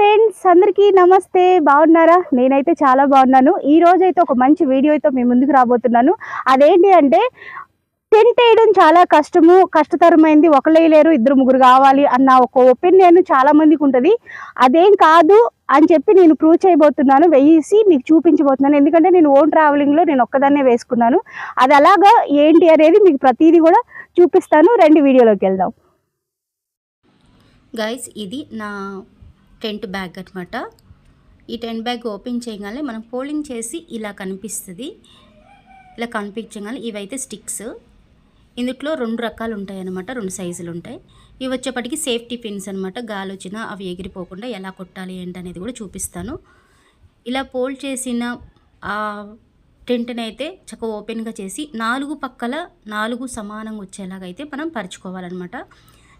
Friends అందరికీ నమస్తే. బాగున్నారా? నేనైతే చాలా బాగున్నాను. ఈ అయితే ఒక మంచి వీడియోతో మీ ముందుకు రాబోతున్నాను. అదేంటి అంటే టెంట్ వేయడం చాలా కష్టము కష్టతరమైంది ఒకళ్ళు లేరు ఇద్దరు ముగ్గురు కావాలి అన్న ఒక ఒపీనియన్ చాలా మందికి ఉంటుంది. అదేం కాదు అని చెప్పి నేను ప్రూవ్ చేయబోతున్నాను వేసి మీకు చూపించబోతున్నాను. ఎందుకంటే నేను ఓన్ ట్రావెలింగ్లో నేను ఒక్కదాన్నే వేసుకున్నాను. అది అలాగా ఏంటి అనేది మీకు ప్రతిదీ కూడా చూపిస్తాను. రెండు వీడియోలోకి వెళ్దాం. గైస్ ఇది నా టెంట్ బ్యాగ్ అనమాట ఈ టెంట్ బ్యాగ్ ఓపెన్ చేయగానే మనం ఫోల్డింగ్ చేసి ఇలా కనిపిస్తుంది. ఇలా కనిపించగానే ఇవైతే స్టిక్స్. ఇందులో రెండు రకాలు ఉంటాయి అన్నమాట రెండు సైజులు ఉంటాయి. ఇవి వచ్చేప్పటికి సేఫ్టీ పిన్స్ అనమాట గాలి వచ్చినా అవి ఎగిరిపోకుండా ఎలా కొట్టాలి ఏంటి అనేది కూడా చూపిస్తాను. ఇలా పోల్ చేసిన ఆ టెంట్ని అయితే చక్కగా ఓపెన్గా చేసి నాలుగు పక్కల నాలుగు సమానంగా వచ్చేలాగా అయితే మనం పరుచుకోవాలన్నమాట.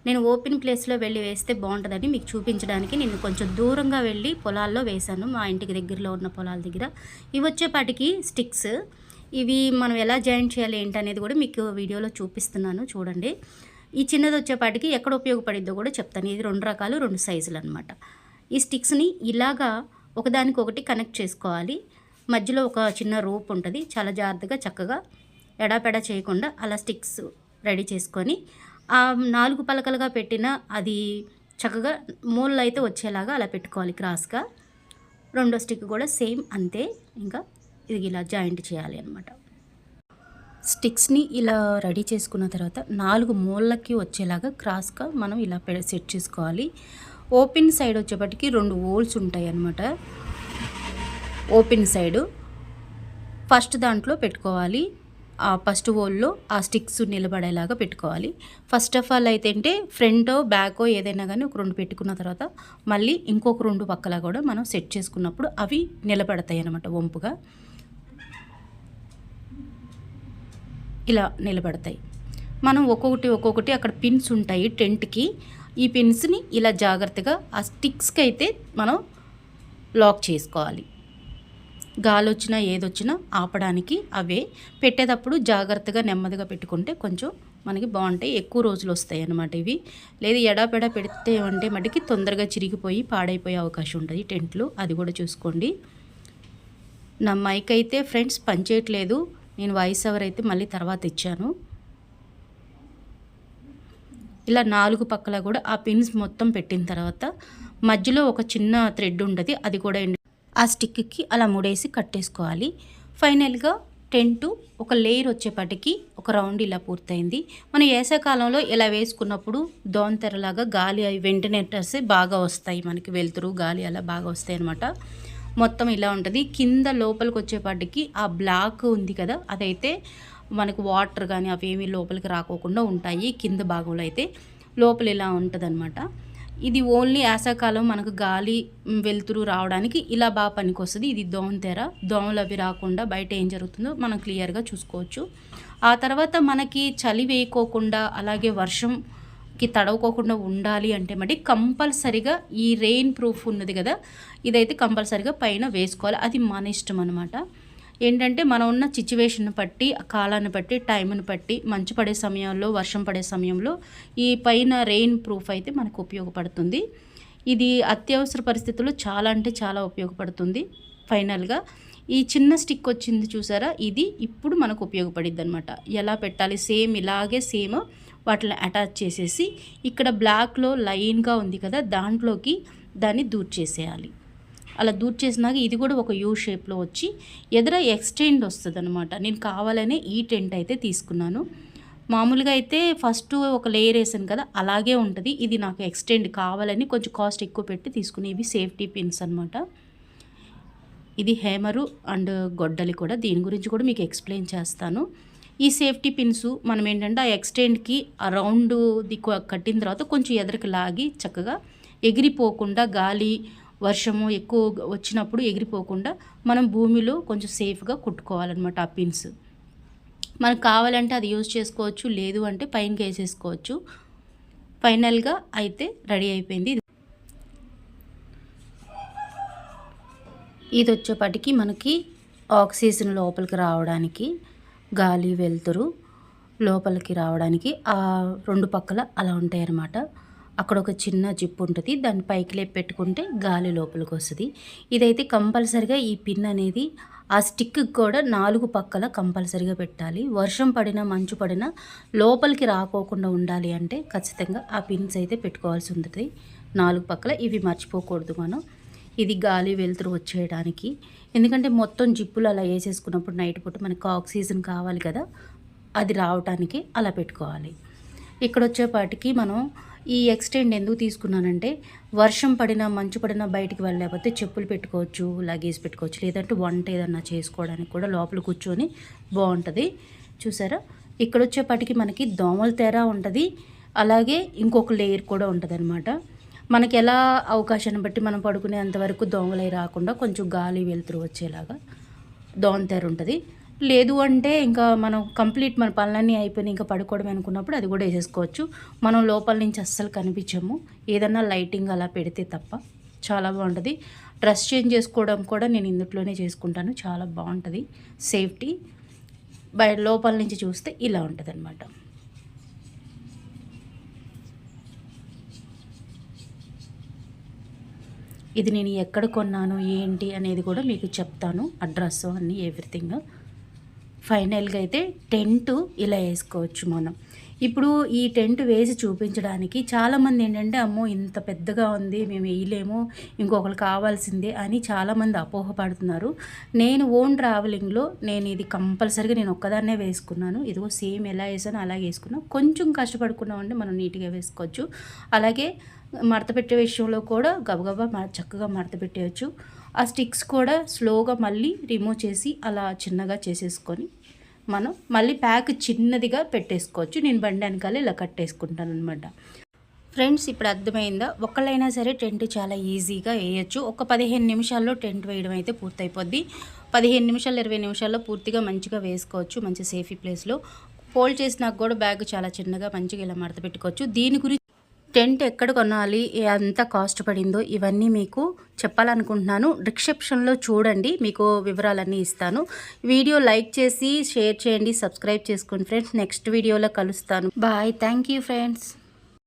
నేను ఓపెన్ ప్లేస్లో వెళ్ళి వేస్తే బాగుంటుందని మీకు చూపించడానికి నేను కొంచెం దూరంగా వెళ్ళి పొలాల్లో వేశాను మా ఇంటికి దగ్గరలో ఉన్న పొలాల దగ్గర. ఇవి వచ్చేపాటికి స్టిక్స్. ఇవి మనం ఎలా జాయిన్ చేయాలి ఏంటనేది కూడా మీకు వీడియోలో చూపిస్తున్నాను చూడండి. ఈ చిన్నది వచ్చేపాటికి ఎక్కడ ఉపయోగపడిద్దో కూడా చెప్తాను. ఇది రెండు రకాలు రెండు సైజులు అనమాట ఈ స్టిక్స్ని ఇలాగా ఒకదానికొకటి కనెక్ట్ చేసుకోవాలి. మధ్యలో ఒక చిన్న రోప్ ఉంటుంది. చాలా జాగ్రత్తగా చక్కగా ఎడాపెడా చేయకుండా అలా స్టిక్స్ రెడీ చేసుకొని ఆ నాలుగు పలకలుగా పెట్టిన అది చక్కగా మూలలో అయితే వచ్చేలాగా అలా పెట్టుకోవాలి క్రాస్గా. రెండో స్టిక్ కూడా సేమ్ అంతే. ఇంకా ఇది ఇలా జాయింట్ చేయాలి అనమాట స్టిక్స్ని ఇలా రెడీ చేసుకున్న తర్వాత నాలుగు మూలలకి వచ్చేలాగా క్రాస్గా మనం ఇలా పె- సెట్ చేసుకోవాలి. ఓపెన్ సైడ్ వచ్చేప్పటికి రెండు హోల్స్ ఉంటాయి అన్నమాట. ఓపెన్ సైడు ఫస్ట్ దాంట్లో పెట్టుకోవాలి. ఫస్ట్ హోల్లో ఆ స్టిక్స్ నిలబడేలాగా పెట్టుకోవాలి. ఫస్ట్ ఆఫ్ ఆల్ అయితే అంటే ఫ్రంటో బ్యాకో ఏదైనా కానీ ఒక రెండు పెట్టుకున్న తర్వాత మళ్ళీ ఇంకొక రెండు పక్కల కూడా మనం సెట్ చేసుకున్నప్పుడు అవి నిలబడతాయి అన్నమాట వంపుగా. ఇలా నిలబడతాయి. మనం ఒక్కొక్కటి ఒక్కొక్కటి అక్కడ పిన్స్ ఉంటాయి టెంట్కి ఈ పిన్స్ని ఇలా జాగ్రత్తగా ఆ స్టిక్స్కి అయితే మనం లాక్ చేసుకోవాలి. గాలి వచ్చినా ఏదొచ్చినా ఆపడానికి అవే. పెట్టేటప్పుడు జాగ్రత్తగా నెమ్మదిగా పెట్టుకుంటే కొంచెం మనకి బాగుంటాయి. ఎక్కువ రోజులు వస్తాయి అన్నమాట ఇవి. లేదు ఎడాపెడా పెడితే అంటే మటుకి తొందరగా చిరిగిపోయి పాడైపోయే అవకాశం ఉంటుంది. టెంట్లు అది కూడా చూసుకోండి. నా మైక్ అయితే ఫ్రెండ్స్ పనిచేయట్లేదు. నేను వాయిస్ అవర్ అయితే మళ్ళీ తర్వాత ఇచ్చాను. ఇలా నాలుగు పక్కల కూడా ఆ పిన్స్ మొత్తం పెట్టిన తర్వాత మధ్యలో ఒక చిన్న థ్రెడ్ ఉంటుంది. అది కూడా ఆ స్టిక్కి అలా ముడేసి కట్టేసుకోవాలి. ఫైనల్గా టెంటు ఒక లేయర్ వచ్చేపాటికి ఒక రౌండ్ ఇలా పూర్తయింది. మనం వేసవికాలంలో ఇలా వేసుకున్నప్పుడు దోంతెరలాగా గాలి అవి వెంటిలేటర్స్ బాగా వస్తాయి. మనకి వెలుతురు గాలి అలా బాగా వస్తాయి అనమాట మొత్తం ఇలా ఉంటుంది. కింద లోపలికి వచ్చేపాటికి ఆ బ్లాక్ ఉంది కదా అదైతే మనకు వాటర్ కానీ అవేమి లోపలికి రాకోకుండా ఉంటాయి. కింద భాగంలో అయితే లోపల ఇలా ఉంటుంది ఇది ఓన్లీ యాసకాలం మనకు గాలి వెలుతురు రావడానికి ఇలా బాగా పనికొస్తుంది. ఇది దోమ తెర దోమలు అవి రాకుండా బయట ఏం జరుగుతుందో మనం క్లియర్గా చూసుకోవచ్చు. ఆ తర్వాత మనకి చలి వేయకోకుండా అలాగే వర్షంకి తడవకోకుండా ఉండాలి అంటే మరి కంపల్సరిగా ఈ రెయిన్ ప్రూఫ్ ఉన్నది కదా ఇదైతే కంపల్సరిగా పైన వేసుకోవాలి. అది మన ఇష్టం అనమాట ఏంటంటే మనం ఉన్న సిచ్యువేషన్ బట్టి కాలాన్ని బట్టి టైంని బట్టి మంచు పడే సమయంలో వర్షం పడే సమయంలో ఈ పైన రెయిన్ ప్రూఫ్ అయితే మనకు ఉపయోగపడుతుంది. ఇది అత్యవసర పరిస్థితుల్లో చాలా అంటే చాలా ఉపయోగపడుతుంది. ఫైనల్గా ఈ చిన్న స్టిక్ వచ్చింది చూసారా? ఇది ఇప్పుడు మనకు ఉపయోగపడిద్ది అనమాట ఎలా పెట్టాలి? సేమ్ ఇలాగే సేమ్ వాటిని అటాచ్ చేసేసి ఇక్కడ బ్లాక్లో లైన్గా ఉంది కదా దాంట్లోకి దాన్ని దూర్ చేసేయాలి అలా దూర్ చేసినాక ఇది కూడా ఒక యూ షేప్లో వచ్చి ఎదుర ఎక్స్టెండ్ వస్తుంది అనమాట నేను కావాలనే ఈ టెంట్ అయితే తీసుకున్నాను. మామూలుగా అయితే ఫస్ట్ ఒక లేయర్ వేసాను కదా అలాగే ఉంటుంది. ఇది నాకు ఎక్స్టెండ్ కావాలని కొంచెం కాస్ట్ ఎక్కువ పెట్టి తీసుకుని ఇవి సేఫ్టీ పిన్స్ అనమాట ఇది హేమరు అండ్ గొడ్డలి కూడా. దీని గురించి కూడా మీకు ఎక్స్ప్లెయిన్ చేస్తాను. ఈ సేఫ్టీ పిన్స్ మనం ఏంటంటే ఆ ఎక్స్టెండ్కి ఆ రౌండ్ కట్టిన తర్వాత కొంచెం ఎదరికి లాగి చక్కగా ఎగిరిపోకుండా గాలి వర్షము ఎక్కువ వచ్చినప్పుడు ఎగిరిపోకుండా మనం భూమిలో కొంచెం సేఫ్గా కుట్టుకోవాలన్నమాట ఆ పిన్స్. మనకు కావాలంటే అది యూజ్ చేసుకోవచ్చు లేదు అంటే పైనకి వేసేసుకోవచ్చు ఫైనల్గా అయితే రెడీ అయిపోయింది. ఇది వచ్చేపటికి మనకి ఆక్సిజన్ లోపలికి రావడానికి గాలి వెలుతురు లోపలికి రావడానికి ఆ రెండు పక్కల అలా ఉంటాయి అన్నమాట అక్కడ ఒక చిన్న జిప్ ఉంటుంది దాని పైకి లేపి పెట్టుకుంటే గాలి లోపలికి వస్తుంది ఇదైతే కంపల్సరిగా ఈ పిన్ అనేది ఆ స్టిక్కి కూడా నాలుగు పక్కల కంపల్సరిగా పెట్టాలి. వర్షం పడినా మంచు పడినా లోపలికి రాకోకుండా ఉండాలి అంటే ఖచ్చితంగా ఆ పిన్స్ అయితే పెట్టుకోవాల్సి ఉంటుంది నాలుగు పక్కల ఇవి మర్చిపోకూడదు మనం. ఇది గాలి వెలుతురు వచ్చేయడానికి. ఎందుకంటే మొత్తం జిప్పులు అలా వేసేసుకున్నప్పుడు నైట్ పూట మనకు ఆక్సిజన్ కావాలి కదా అది రావటానికి అలా పెట్టుకోవాలి. ఇక్కడ వచ్చేపాటికి మనం ఈ ఎక్స్టెండ్ ఎందుకు తీసుకున్నానంటే వర్షం పడినా మంచు పడినా బయటికి వెళ్ళలేకపోతే చెప్పులు పెట్టుకోవచ్చు లగేజ్ పెట్టుకోవచ్చు లేదంటే వంట ఏదన్నా చేసుకోవడానికి కూడా లోపల కూర్చొని బాగుంటుంది. చూసారా? ఇక్కడ వచ్చేపాటికి మనకి దోమల తెర ఉంటుంది. అలాగే ఇంకొక లేయర్ కూడా ఉంటుంది అనమాట మనకి ఎలా అవకాశాన్ని బట్టి మనం పడుకునేంతవరకు దోమలై రాకుండా కొంచెం గాలి వెలుతురు వచ్చేలాగా దోమ తెర ఉంటుంది. లేదు అంటే ఇంకా మనం కంప్లీట్ మన పనులన్నీ అయిపోయినాయి ఇంకా పడుకోవడం అనుకున్నప్పుడు అది కూడా వేసేసుకోవచ్చు. మనం లోపల నుంచి అస్సలు కనిపించము. ఏదన్నా లైటింగ్ అలా పెడితే తప్ప చాలా బాగుంటుంది. డ్రెస్ చేంజ్ చేసుకోవడం కూడా నేను ఇందులోనే చేసుకుంటాను. చాలా బాగుంటుంది. సేఫ్టీ. బయ లోపల నుంచి చూస్తే ఇలా ఉంటుంది అనమాట ఇది నేను ఎక్కడ కొన్నాను ఏంటి అనేది కూడా మీకు చెప్తాను. అడ్రస్ అన్నీ ఎవ్రీథింగ్. ఫైనల్గా అయితే టెంట్ ఇలా వేసుకోవచ్చు మనం. ఇప్పుడు ఈ టెంట్ వేసి చూపించడానికి చాలామంది ఏంటంటే అమ్మో ఇంత పెద్దగా ఉంది మేము వేయలేము ఇంకొకరు కావాల్సిందే అని చాలామంది అపోహపడుతున్నారు. నేను ఓన్ ట్రావెలింగ్లో నేను ఇది కంపల్సరీగా నేను ఒక్కదాన్నే వేసుకున్నాను. ఇదిగో సేమ్ ఎలా వేసానో అలాగే వేసుకున్నాను కొంచెం కష్టపడుకున్నామంటే మనం నీట్గా వేసుకోవచ్చు. అలాగే మడతపెట్టే విషయంలో కూడా గబగబా మ- చక్కగా మడతపెట్టేయచ్చు ఆ స్టిక్స్ కూడా స్లోగా మళ్ళీ రిమూవ్ చేసి అలా చిన్నగా చేసేసుకొని మనం మళ్ళీ ప్యాక్ చిన్నదిగా పెట్టేసుకోవచ్చు. నేను బండి వెనకాల ఇలా కట్టేసుకుంటాను అనమాట ఫ్రెండ్స్ ఇప్పుడు అర్థమైందా? ఒకళ్ళైనా సరే టెంట్ చాలా ఈజీగా వేయచ్చు. ఒక పదిహేను నిమిషాల్లో టెంట్ వేయడం అయితే పూర్తయిపోద్ది. పదిహేను నిమిషాలు ఇరవై నిమిషాల్లో పూర్తిగా మంచిగా వేసుకోవచ్చు మంచి సేఫీ ప్లేస్లో. ఫోల్డ్ చేసినాక కూడా బ్యాగ్ చాలా చిన్నగా మంచిగా ఇలా మడత పెట్టుకోవచ్చు. దీని గురించి టెంట్ ఎక్కడ కొనాలి ఎంత కాస్ట్ పడిందో ఇవన్నీ మీకు చెప్పాలనుకుంటున్నాను. డిస్క్రిప్షన్లో చూడండి మీకు వివరాలన్నీ ఇస్తాను. వీడియో లైక్ చేసి షేర్ చేయండి సబ్స్క్రైబ్ చేసుకోండి ఫ్రెండ్స్. నెక్స్ట్ వీడియోలో కలుస్తాను. బాయ్. Thank you friends.